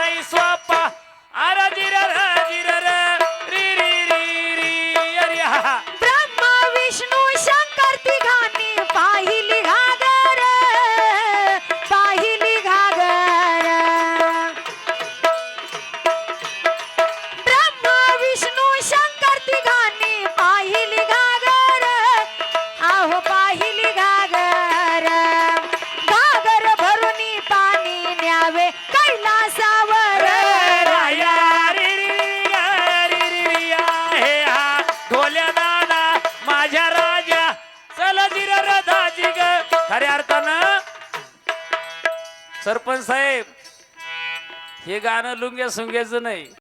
नाही स्वापा. आरा जिरा जिरा री. री री री अरे हा. ब्रह्मा विष्णू शंकर तिघांनी पाहिली घागर. पाहिली घागर. ब्रह्मा विष्णू शंकर तिघांनी पाहिली घागर. आहो पाहिली घागर. घागर भरून पाणी न्यावे. दाजी ग. खऱ्या अर्थानं सरपंच साहेब हे गाणं लुंगे सुंगेच नाही.